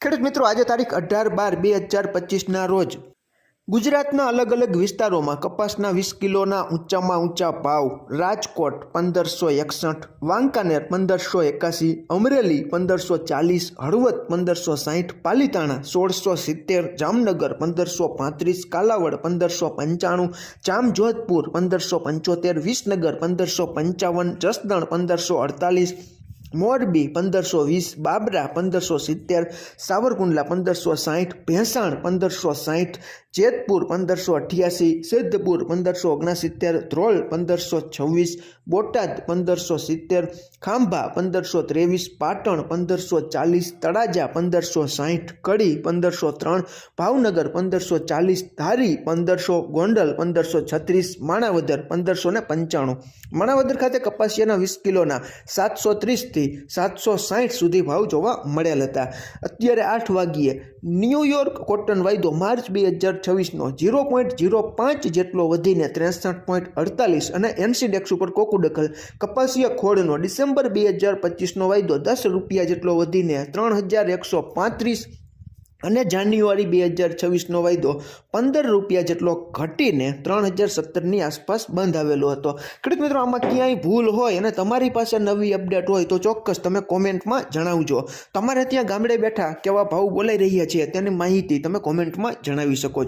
ખેડૂત મિત્રો, આજે તારીખ અઢાર બાર બે હજાર પચીસના રોજ ગુજરાતના અલગ અલગ વિસ્તારોમાં કપાસના વીસ કિલોના ઊંચામાં ઊંચા ભાવ, રાજકોટ પંદરસો એકસઠ, વાંકાનેર પંદરસો એકાસી, અમરેલી પંદરસો ચાલીસ, હળવદ પંદરસો સાહીઠ, પાલીતાણા સોળસો સિત્તેર, જામનગર પંદરસો પાંત્રીસ, કાલાવડ પંદરસો પંચાણું, જામજોધપુર પંદરસો પંચોતેર, વિસનગર પંદરસો પંચાવન, જસદણ પંદરસો અડતાલીસ મોરબી પંદરસો વીસ, બાબરા પંદરસો સિત્તેર, સાવરકુંડલા પંદરસો સાહીઠ, ભેંસાણ પંદરસો સાહીઠ, જેતપુર પંદરસો અઠ્યાસી, સિદ્ધપુર પંદરસો ઓગણસિત્તેર, ધ્રોલ પંદરસો છવ્વીસ, બોટાદ પંદરસો સિત્તેર, ખાંભા પંદરસો ત્રેવીસ, પાટણ પંદરસો ચાલીસ, તળાજા પંદરસો સાહીઠ, કડી પંદરસો ત્રણ, ભાવનગર પંદરસો ચાલીસ, ધારી પંદરસો, ગોંડલ પંદરસો છત્રીસ, માણાવદર પંદરસો ને પંચાણું. માણાવદર ખાતે કપાસિયાના વીસ કિલોના સાતસો ત્રીસથી સાતસો સાહીઠ સુધી ભાવ જોવા મળેલ હતા. અત્યારે આઠ વાગ્યે ન્યૂયોર્ક કોટન વાયદો માર્ચ બે હજાર છવ્વીસનો ઝીરો પોઈન્ટ ઝીરો પાંચ જેટલો વધીને ત્રેસઠ પોઈન્ટ અડતાલીસ અને એનસીડેક્સ ઉપર કોકુડકલ કપાસિયા ખોળનો ડિસેમ્બર બે હજાર પચીસનો વાયદો દસ રૂપિયા જેટલો વધીને ત્રણ હજાર એકસો પાંત્રીસ અને જાન્યુઆરી બે હજાર છવ્વીસનો વાયદો પંદર રૂપિયા જેટલો ઘટીને ત્રણ હજાર સત્તરની આસપાસ બંધ આવેલો હતો. ખેડૂત મિત્રો, આમાં ક્યાંય ભૂલ હોય અને તમારી પાસે નવી અપડેટ હોય તો ચોક્કસ તમે કોમેન્ટમાં જણાવજો. તમારે ત્યાં ગામડે બેઠા કેવા ભાવ બોલાઈ રહ્યા છે તેની માહિતી તમે કોમેન્ટમાં જણાવી શકો છો.